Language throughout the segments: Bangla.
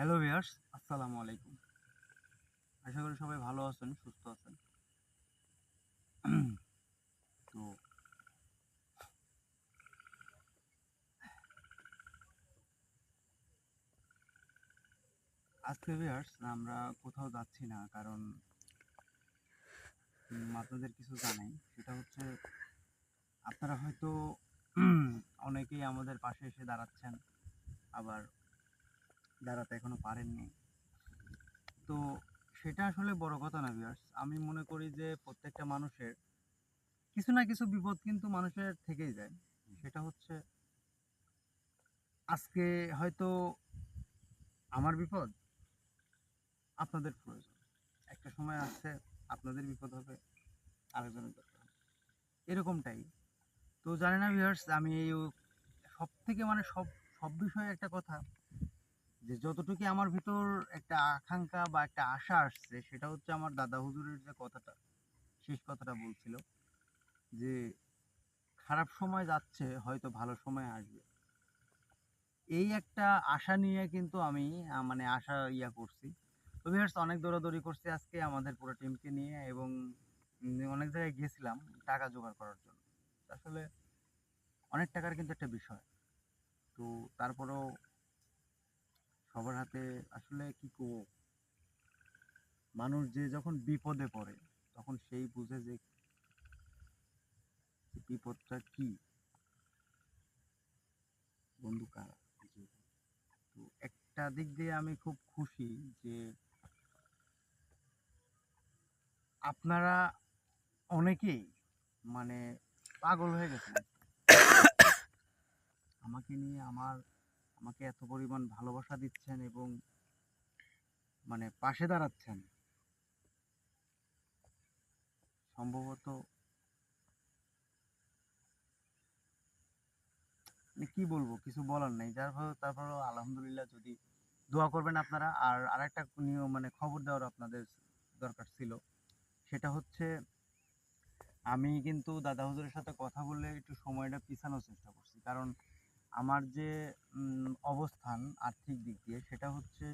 হ্যালো ভিয়ার্স আসসালামু আলাইকুম আশা করি সবাই ভালো আছেন, সুস্থ আছেন। তো আজকে ভিয়ার্স আমরা কোথাও যাচ্ছি না, কারণ আপনাদের কিছু জানাই। সেটা হচ্ছে, আপনারা হয়তো অনেকেই আমাদের পাশে এসে দাঁড়াচ্ছেন, আবার দাঁড়াতে এখনও পারেননি। তো সেটা আসলে বড় কথা না ভিউয়ার্স আমি মনে করি যে প্রত্যেকটা মানুষের কিছু না কিছু বিপদ কিন্তু মানুষের থেকেই যায়। সেটা হচ্ছে আজকে হয়তো আমার বিপদ, আপনাদের প্রয়োজন। একটা সময় আসছে, আপনাদের বিপদ হবে, আরেকজনের দরকার। এরকমটাই। তো জানি না ভিউয়ার্স আমি এই সব থেকে মানে সব সব বিষয়ে একটা কথা যে যতটুকু আমার ভিতর একটা আকাঙ্ক্ষা বা একটা আশা আসছে, সেটা হচ্ছে আমার দাদা হুজুরের যে কথাটা, শেষ কথাটা বলছিল যে খারাপ সময় যাচ্ছে, হয়তো ভালো সময় আসবে। এই একটা আশা নিয়ে কিন্তু আমি মানে আশা ইয়া করছি। তো অনেক দৌড়াদৌড়ি করছি আজকে আমাদের পুরো টিমকে নিয়ে এবং অনেক জায়গায় গেছিলাম টাকা জোগাড় করার জন্য। আসলে অনেক টাকার কিন্তু একটা বিষয়। তো তারপরেও সবার হাতে আসলে কি করব? মানুষ যে যখন বিপদে পড়ে, তখন সেই বুঝে যে বিপদটা কি? বন্ধু কারা? তো একটা দিক দিয়ে আমি খুব খুশি যে আপনারা অনেকেই মানে পাগল হয়ে গেছেন। আমাকে নিয়ে আমার আমাকে এত পরিমাণ ভালোবাসা দিচ্ছেন এবং মানে পাশে দাঁড়াচ্ছেন। সম্ভবত মানে কি বলব, কিছু বলার নেই। যার ফলে তারপরেও আলহামদুলিল্লাহ যদি দোয়া করবেন আপনারা। আর আরেকটা নিয়ম মানে খবর দেওয়ার আপনাদের দরকার ছিল, সেটা হচ্ছে আমি কিন্তু দাদা হুজুরের সাথে কথা বলে একটু সময়টা পিছানোর চেষ্টা করছি। কারণ আমার যে অবস্থান আর্থিক দিক দিয়ে সেটা হচ্ছে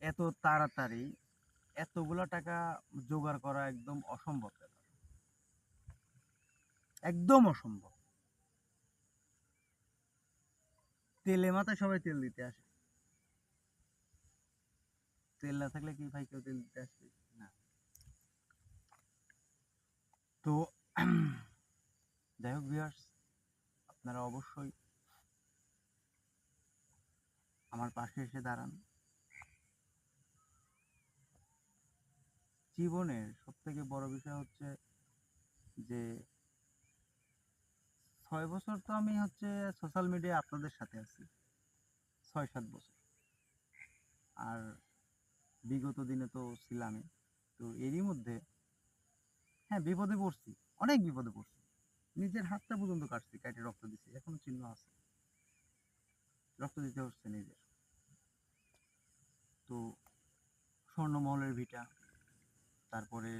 এত তাড়াতাড়ি এতগুলো টাকা জোগাড় করা একদম অসম্ভব ব্যাপার। একদম অসম্ভব। তেলে মাথায় সবাই তেল দিতে আসে। তেল না থাকলে কি ভাই কেউ তেল দিতে আসবে? না। তো, যাই হোক আপনারা অবশ্যই আমার পাশে এসে দাঁড়ান। জীবনের সব থেকে বড় বিষয় হচ্ছে যে, ছয় বছর তো আমি হচ্ছে সোশ্যাল মিডিয়া আপনাদের সাথে আছি। ছয় সাত বছর। আর বিগত দিনে তো ছিলামই তো এরই মধ্যে হ্যাঁ বিপদে পড়ছি। অনেক বিপদে পড়ছি। নিজের হাতটা পর্যন্ত কাটছি, কাটে রক্ত দিছি। এখনও চিহ্ন আছে। রক্ত দিতে হচ্ছে নিজের। তো স্বর্ণমহলের ভিটা, তারপরে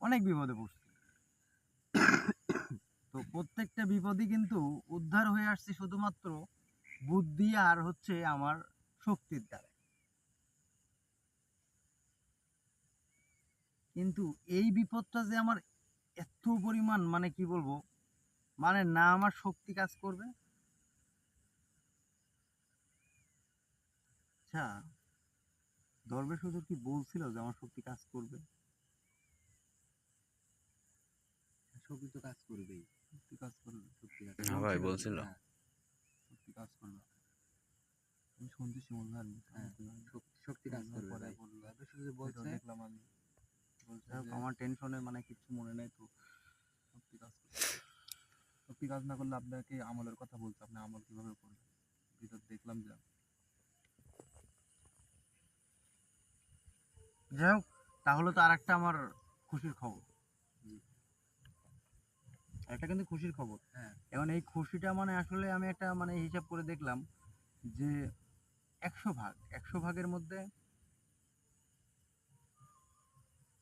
অনেক বিপদে পড়ছি। তো প্রত্যেকটা বিপদই কিন্তু উদ্ধার হয়ে আসছে শুধুমাত্র বুদ্ধি আর হচ্ছে আমার শক্তির দ্বারা। কিন্তু এই বিপদটা যে আমার এত পরিমাণ মানে কি বলব মানে না আমার শক্তি কাজ করবে আচ্ছা দরবেশ হুজুর কি বলছিল যে আমার শক্তি কাজ করবে? শক্তি তো কাজ করবেই। শক্তি কাজ করবে শক্তি কাজ হ্যাঁ ভাই, বলছিল। হ্যাঁ, শক্তি কাজ করবে আমি শুনছি শিমুল ভাই। হ্যাঁ, শক্তি- শক্তি কাজ করবে পরে। বলল দরবেশ হুজুর বলছে? দেখলাম আমি। বলছে আমার টেনশনে মানে কিছু মনে নেই তো। শক্তি কাজ করবে। শক্তি কাজ না করলে আপনাকে আমলের কথা বলছে। আপনি আমল কীভাবে করবেন? ভিতর দেখলাম যে যাই হোক তাহলে তো আর একটা আমার খুশির খবর। একটা কিন্তু খুশির খবর। হ্যাঁ। এখন এই খুশিটা মানে আসলে আমি একটা মানে হিসাব করে দেখলাম যে একশো ভাগ একশো ভাগের মধ্যে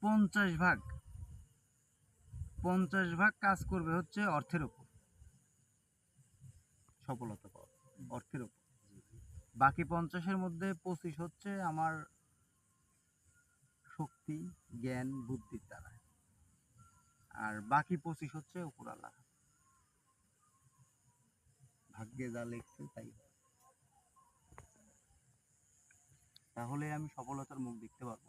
পঞ্চাশ ভাগ পঞ্চাশ ভাগ কাজ করবে হচ্ছে অর্থের উপর সফলতা পাওয়া অর্থের ওপর। বাকি পঞ্চাশের মধ্যে পঁচিশ হচ্ছে আমার শক্তি, জ্ঞান, বুদ্ধির দ্বারা। আর বাকি পঁচিশ হচ্ছে উপর আল্লাহ। ভাগ্যে যা লেখছে তাই তাহলে আমি সফলতার মুখ দেখতে পারব।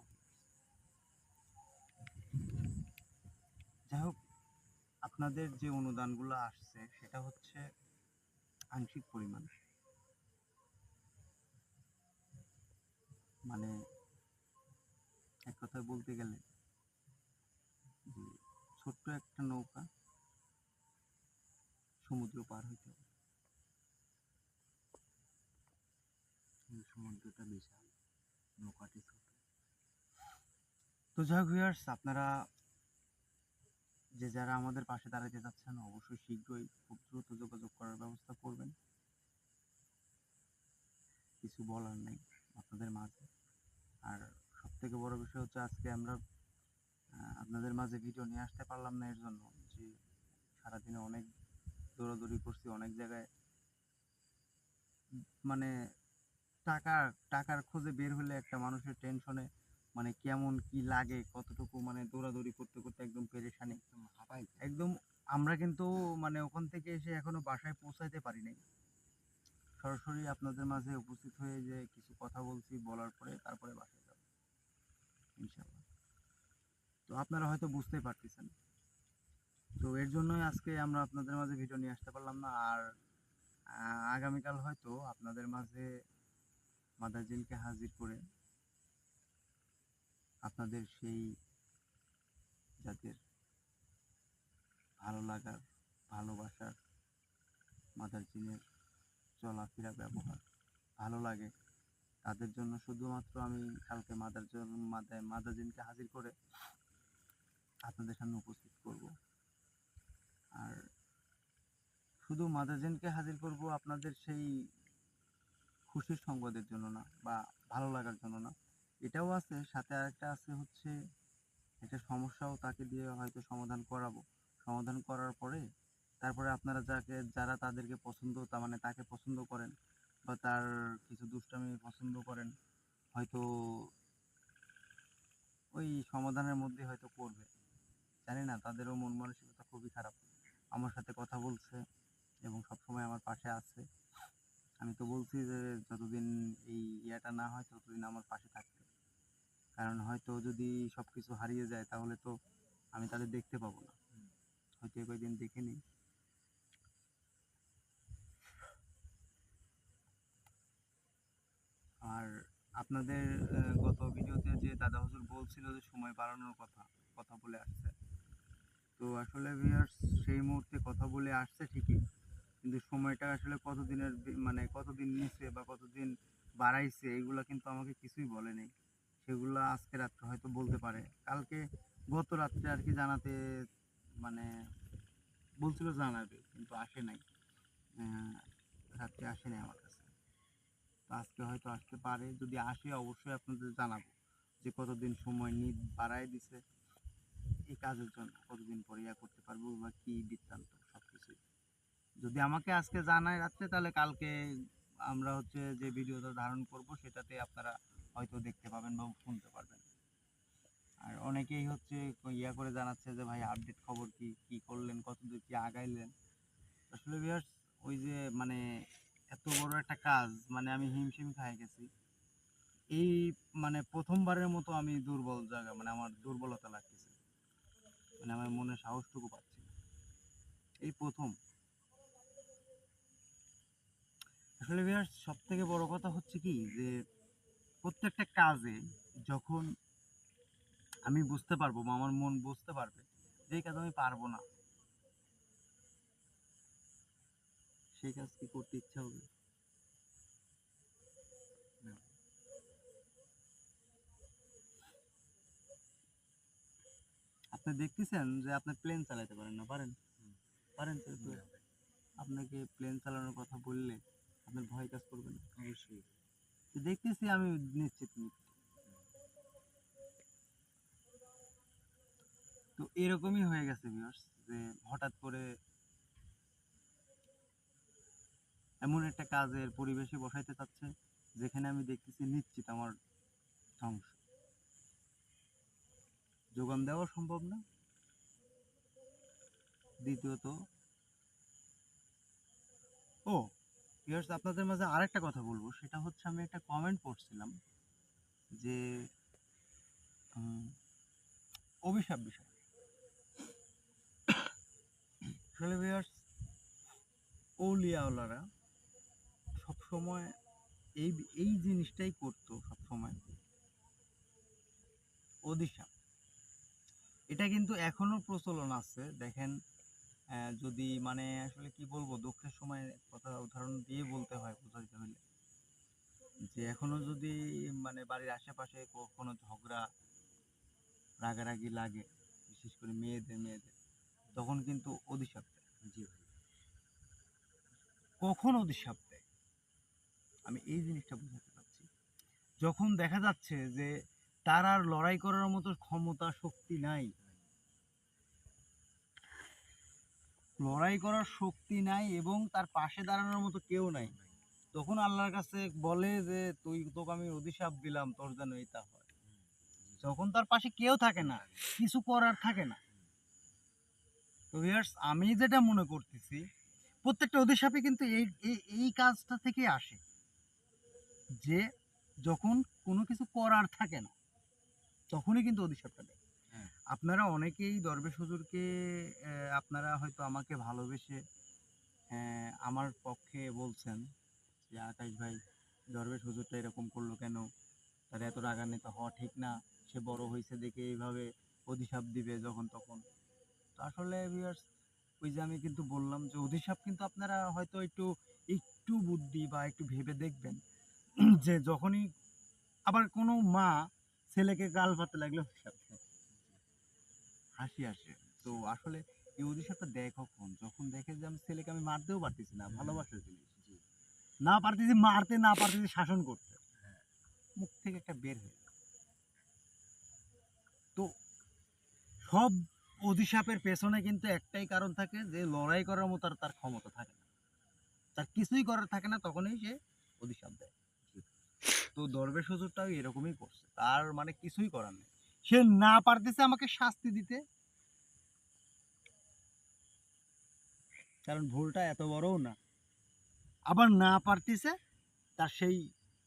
যাই হোক, আপনাদের যে অনুদানগুলো আসছে, সেটা হচ্ছে আংশিক পরিমাণ। মানে এক কথায় বলতে গেলে যে ছোট্ট একটা নৌকা সমুদ্র পার হইতে হবে। সমুদ্রটা বিশাল, নৌকাটি ছোট। তো যাই ভিউয়ার্স আপনারা যে যারা আমাদের পাশে দাঁড়াতে যাচ্ছেন অবশ্যই শীঘ্রই খুব দ্রুত যোগাযোগ করার ব্যবস্থা করবেন। কিছু বলার নেই আপনাদের মাঝে। আর থেকে বড় বিষয় হচ্ছে আজকে আমরা আপনাদের মাঝে ভিডিও নিয়ে আসতে পারলাম না এর জন্য। যে সারাদিনে অনেক দৌড়াদৌড়ি করছি, অনেক জায়গায় মানে টাকা, টাকার খোঁজে বের হলে একটা মানুষের টেনশনে মানে কেমন কি লাগে, কতটুকু মানে দৌড়াদৌড়ি করতে করতে একদম পেরেশানি, একদম হাঁপাই একদম আমরা কিন্তু মানে ওখান থেকে এসে এখনও বাসায় পৌঁছাইতে পারি নাই। সরাসরি আপনাদের মাঝে উপস্থিত হয়ে যে কিছু কথা বলছি, বলার পরে তারপরে বাসায় যাব ইনশাআল্লাহ। তো আপনারা হয়তো বুঝতেই পারতেছেন। তো এর জন্যই আজকে আমরা আপনাদের মাঝে ভিডিও নিয়ে আসতে পারলাম না। আর আগামীকাল হয়তো আপনাদের মাঝে মাদারজিনকে হাজির করে আপনাদের সেই যাদের ভালো লাগার, ভালোবাসার মাদারজিনের চলাফেরা ব্যবহার ভালো লাগে। তাদের জন্য শুধুমাত্র আমি কালকে মাদার মাদার মাদারজিনকে হাজির করে আপনাদের সামনে উপস্থিত করব। আর শুধু মাদারজিনকে হাজির করব আপনাদের সেই খুশির সংবাদের জন্য না, বা ভালো লাগার জন্য না। এটাও আছে, সাথে আরেকটা আছে হচ্ছে একটা সমস্যাও তাকে দিয়ে হয়তো সমাধান করাবো। সমাধান করার পরে তারপরে আপনারা যাকে যারা তাদেরকে পছন্দ তার মানে তাকে পছন্দ করেন বা তার কিছু দুষ্টামি পছন্দ করেন, হয়তো ওই সমাধানের মধ্যে হয়তো করবে। জানি না, তাদেরও মন মানসিকতা খুবই খারাপ। আমার সাথে কথা বলছে এবং সবসময় আমার পাশে আছে। আমি তো বলছি যে, যতদিন এই ইয়েটা না হয়, ততদিন আমার পাশে থাকতে কারণ হয়তো যদি সব কিছু হারিয়ে যায়, তাহলে তো আমি তাদের দেখতে পাবো না। হয়তো এ কয়দিন দেখে নিই আর আপনাদের গত ভিডিওতে যে দাদা হুজুর বলছিল যে সময় বাড়ানোর কথা কথা বলে আসছে। তো আসলে ভিউয়ার্স সেই মুহূর্তে কথা বলে আসছে ঠিকই, কিন্তু সময়টা আসলে কতদিনের মানে কতদিন নিচ্ছে বা কতদিন বাড়াইছে, এগুলো কিন্তু আমাকে কিছুই বলেনি সেগুলো আজকে রাত্রে হয়তো বলতে পারে। কালকে গত রাত্রে আর কি জানাতে মানে বলছিল জানাবে, কিন্তু আসে নাই। রাত্রে আসে নাই আমার আজকে হয়তো আসতে পারে, যদি আসে অবশ্যই আপনাদের জানাব যে কতদিন সময় নিদ বাড়ায় দিছে। এই কাজের জন্য কতদিন পরে ইয়া করতে পারব বা কি বৃত্তান্ত সব কিছুই যদি আমাকে আজকে জানায় রাত্রে, তাহলে কালকে আমরা হচ্ছে যে ভিডিওটা ধারণ করব, সেটাতে আপনারা হয়তো দেখতে পাবেন বা শুনতে পারবেন। আর অনেকেই হচ্ছে ইয়া করে জানাচ্ছে যে, ভাই আপডেট খবর কি কি করলেন, কতদূর কি আগাইলেন? আসলে ভিউয়ার্স ওই যে মানে এত বড় একটা কাজ মানে আমি হিমশিম খাই গেছি। এই মানে প্রথমবারের মতো আমি দুর্বল জায়গা মানে আমার দুর্বলতা লাগতেছে। মানে আমার মনে সাহসটুকু পাচ্ছি। এই প্রথম। আসলে ভিউয়ার্স সব থেকে বড় কথা হচ্ছে কি, যে প্রত্যেকটা কাজে যখন আমি বুঝতে পারব বা আমার মন বুঝতে পারবে, যে কাজ আমি পারব না সেই কাজ কি করতে ইচ্ছা হবে। আপনি দেখতেছেন যে আপনি প্লেন চালাতে পারেন না পারেন? পারেন তো আপনাকে প্লেন চালানোর কথা বললে আপনার ভয় কাজ করবে না। অবশ্যই। তো দেখতেছি আমি নিশ্চিত তো এরকমই হয়ে গেছে ভিউয়ার্স যে হঠাৎ করে এমন একটা কাজের পরিবেশে বসাইতে চাচ্ছে, যেখানে আমি দেখতেছি নিশ্চিত আমার ধ্বংস। যোগান দেওয়া সম্ভব না। দ্বিতীয়ত, ও ভিউয়ার্স আপনাদের মাঝে আরেকটা কথা বলব। সেটা হচ্ছে, আমি একটা কমেন্ট পড়ছিলাম যে অভিশাপ বিষয়। আসলে ভিউয়ার্স ওলিয়াওয়ালারা সবসময় এই এই জিনিসটাই করতো সবসময়। অদিশা। এটা কিন্তু এখনও প্রচলন আছে। দেখেন যদি মানে আসলে কি বলব, দুঃখের সময় কথা, উদাহরণ দিয়ে বলতে হয় বোঝাইতে হলে যে এখনও যদি মানে বাড়ির আশেপাশে কখনো ঝগড়া, রাগারাগি লাগে, বিশেষ করে মেয়েদের মেয়েদের, তখন কিন্তু জি কখন অধিশাপ দেয় আমি এই জিনিসটা বোঝাতে পারছি। যখন দেখা যাচ্ছে যে তার আর লড়াই করার মতো ক্ষমতা, শক্তি নাই। লড়াই করার শক্তি নাই এবং তার পাশে দাঁড়ানোর মতো কেউ নাই। তখন আল্লাহর কাছে বলে যে, তুই, তোকে আমি অধিশাপ দিলাম, তোর যেন এটা হয়। যখন তার পাশে কেউ থাকে না, কিছু করার থাকে না। তো ভিউয়ার্স আমি যেটা মনে করতেছি, প্রত্যেকটা অধিশাপে কিন্তু এই এই কাজটা থেকে আসে। যে যখন কোনো কিছু করার থাকে না তখনই কিন্তু অধিশাপটা দেয়। হ্যাঁ। আপনারা অনেকেই দরবেশ হুজুরকে আপনারা হয়তো আমাকে ভালোবেসে আমার পক্ষে বলছেন যে আকাশ ভাই দরবেশ হুজুরটা এরকম করল কেন? তার এত রাগান্বিত হওয়া ঠিক না। সে বড় হয়েছে দেখে এইভাবে অধিশাপ দিবে যখন তখন। তো আসলে ওই যে আমি কিন্তু বললাম যে অধিশাপ কিন্তু আপনারা হয়তো একটু একটু বুদ্ধি বা একটু ভেবে দেখবেন। যে যখনই আবার কোনো মা ছেলেকে গাল পাতে লাগলে হাসি আসে। তো আসলে দেয় কখন? যখন দেখে যে আমি ছেলেকে আমি মারতেও পারতেছি না ভালোবাসার জিনিস। না পারতেছি মারতে না পারতেছি শাসন করতে। হ্যাঁ। মুখ থেকে একটা বের হয়ে তো সব অধিশাপের পেছনে কিন্তু একটাই কারণ থাকে যে লড়াই করার মতো আর তার ক্ষমতা থাকে না। তার কিছুই করার থাকে না তখনই সে অধিশাপ দেয়। তো দরবেশ হুজুরটাও এরকমই করছে। তার মানে কিছুই করার নেই। সে না পারতেছে আমাকে শাস্তি দিতে। কারণ ভুলটা এত বড়ও না। আবার না পারতেছে তার সেই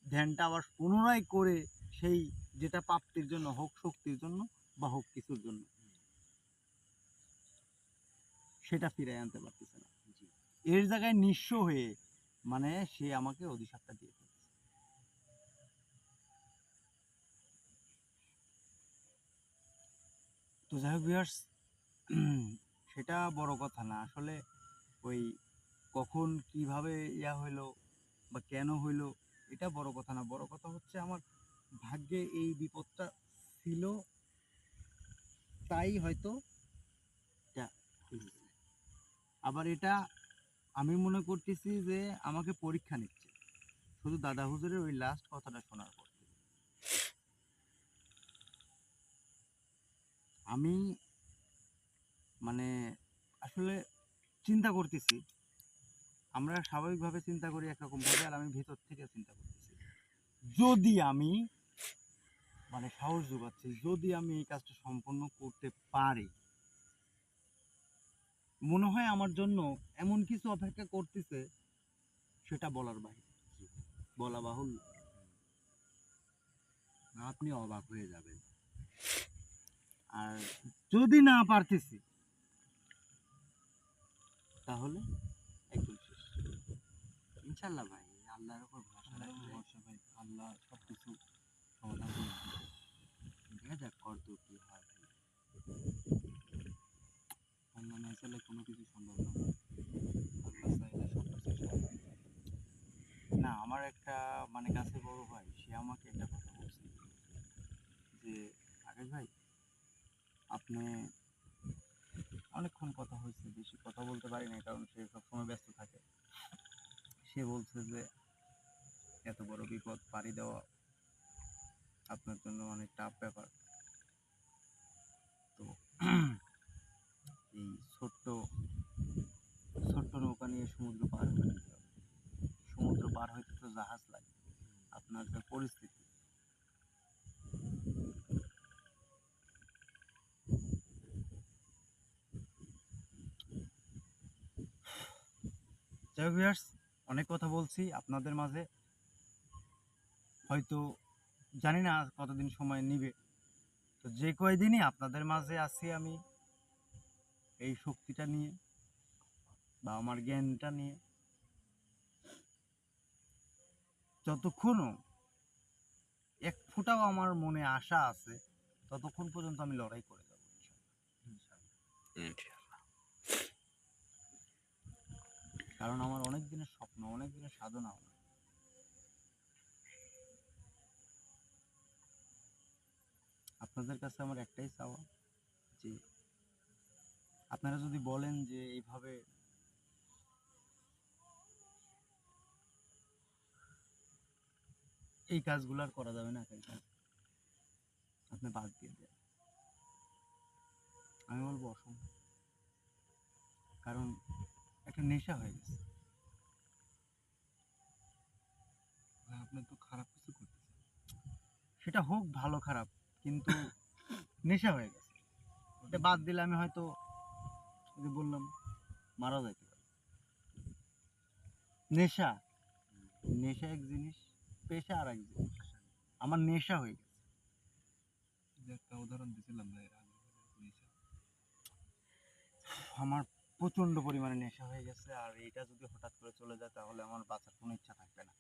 ধ্যানটা আবার পুনরায় করে সেই যেটা প্রাপ্তির জন্য হোক শক্তির জন্য বা হোক কিছুর জন্য সেটা ফিরে আনতে পারতেছে না। এর জায়গায় নিঃস্ব হয়ে মানে সে আমাকে অধিশাপটা দিয়ে তো যাই হোক viewers, সেটা বড় কথা না। আসলে ওই কখন কীভাবে ইয়া হইল বা কেন হইল এটা বড় কথা না। বড় কথা হচ্ছে আমার ভাগ্যে এই বিপদটা ছিল তাই হয়তো এটা। আবার এটা আমি মনে করতেছি যে আমাকে পরীক্ষা নিচ্ছে। শুধু দাদা হুজুরের ওই লাস্ট কথাটা শোনার পর। আমি মানে আসলে চিন্তা করতেছি। আমরা স্বাভাবিকভাবে চিন্তা করি একরকম ভাবে আর আমি ভিতর থেকে চিন্তা করতেছি। যদি আমি মানে সাহস যোগাচ্ছি, যদি আমি এই কাজটা সম্পন্ন করতে পারি, মনে হয় আমার জন্য এমন কিছু অপেক্ষা করতেছে, সেটা বলার বাইরে বলা বাহুল্য। আপনি অবাক হয়ে যাবেন। আর যদি না পারতেছি তাহলে একদম শেষ ইনশাল্লাহ ভাই আল্লাহর উপর ভরসা আল্লাহর ভরসা ভাই, আল্লাহ সব কিছু সমাধান করে দেখা যাক কত কি হয়। আল্লাহ না চাইলে কোনো কিছু সম্ভব না। আল্লাহ চাইলে সব কিছু সম্ভব। না আমার একটা মানে কাছে বড় ভাই সে আমাকে একটা কথা বলছে। যে আকাশ ভাই আপনি অনেকক্ষণ কথা হয়েছে, বেশি কথা বলতে পারি না কারণ সে সবসময় ব্যস্ত থাকে। সে বলছে যে, এত বড় বিপদ, পাড়ি দেওয়া আপনার জন্য অনেক টাফ ব্যাপার। তো এই ছোট্ট ছোট্ট নৌকা নিয়ে সমুদ্র পার হয়ে সমুদ্র পার হইতে তো জাহাজ লাগে। আপনার যে পরিস্থিতি। যাই viewers, অনেক কথা বলছি আপনাদের মাঝে। হয়তো জানি না আর কতদিন সময় নিবে। তো যে কয়দিনই আপনাদের মাঝে আছি আমি এই শক্তিটা নিয়ে বা আমার জ্ঞানটা নিয়ে। যতক্ষণও এক ফোঁটাও আমার মনে আশা আছে ততক্ষণ পর্যন্ত আমি লড়াই করে যাব কারণ আমার অনেক দিনের স্বপ্ন অনেক দিনের সাধনা। আপনাদের কাছে আমার একটাই চাওয়া যে, আপনারা যদি বলেন যে এইভাবে এই কাজগুলো আর করা যাবে না আপনি বাদ দিয়ে দেন। আমি বলব অসম্ভব। কারণ একটা নেশা হয়ে গেছে। আপনি তো খারাপ কিছু করতেছেন সেটা হোক ভালো খারাপ কিন্তু নেশা হয়ে গেছে। এটা বাদ দিলে আমি হয়তো যে বললাম মারা যাইতে পারি। নেশা নেশা এক জিনিস পেশা আর এক জিনিস। আমার নেশা হয়ে গেছে। একটা উদাহরণ নেশা। আমার প্রচণ্ড পরিমাণে নেশা হয়ে গেছে, আর এটা যদি হঠাৎ করে চলে যায় তাহলে আমার বাঁচার কোনো ইচ্ছা থাকবে না।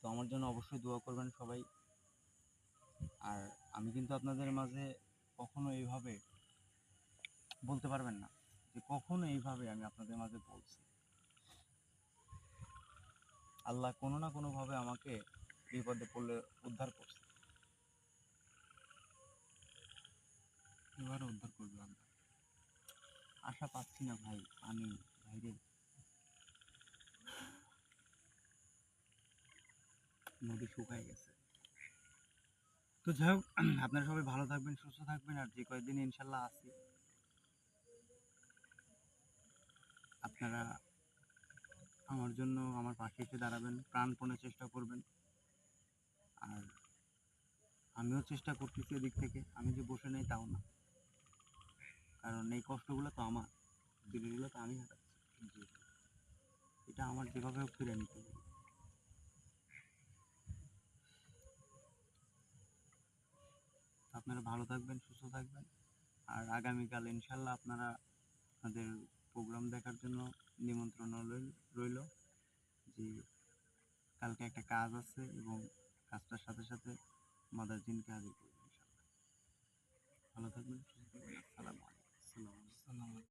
তো আমার জন্য অবশ্যই দোয়া করবেন সবাই। আর আমি কিন্তু আপনাদের মাঝে কখনো এইভাবে বলতে পারবেন না যে কখনো এইভাবে আমি আপনাদের মাঝে বলছি। আল্লাহ কোনো না কোনোভাবে আমাকে বিপদে পড়লে উদ্ধার করছে। এবারে উদ্ধার করবে আল্লাহ। আশা পাচ্ছি না ভাই, আমি ভাইরে নদী শুকায় গেছে। তো যাই হোক, আপনারা সবাই ভালো থাকবেন, সুস্থ থাকবেন, আর যে কয়েকদিন ইনশাল্লাহ আছি আপনারা আমার জন্য আমার পাশে এসে দাঁড়াবেন, প্রাণপণে চেষ্টা করবেন। আর আমিও চেষ্টা করতেছি এদিক থেকে, আমি যে বসে নেই কারণ এই কষ্টগুলো তো আমার দিনগুলো তো আমি হাঁটাচ্ছি। এটা আমার যেভাবে ফিরে নিতে হবে। আপনারা ভালো থাকবেন, সুস্থ থাকবেন। আর আগামীকাল ইনশাল্লাহ আপনারা আপনাদের প্রোগ্রাম দেখার জন্য নিমন্ত্রণ রইল যে কালকে একটা কাজ আছে এবং কাজটার সাথে সাথে মাদার জিনকে হাজির করবেন ইনশাল্লাহ। ভালো থাকবেন அந்த மாதிரி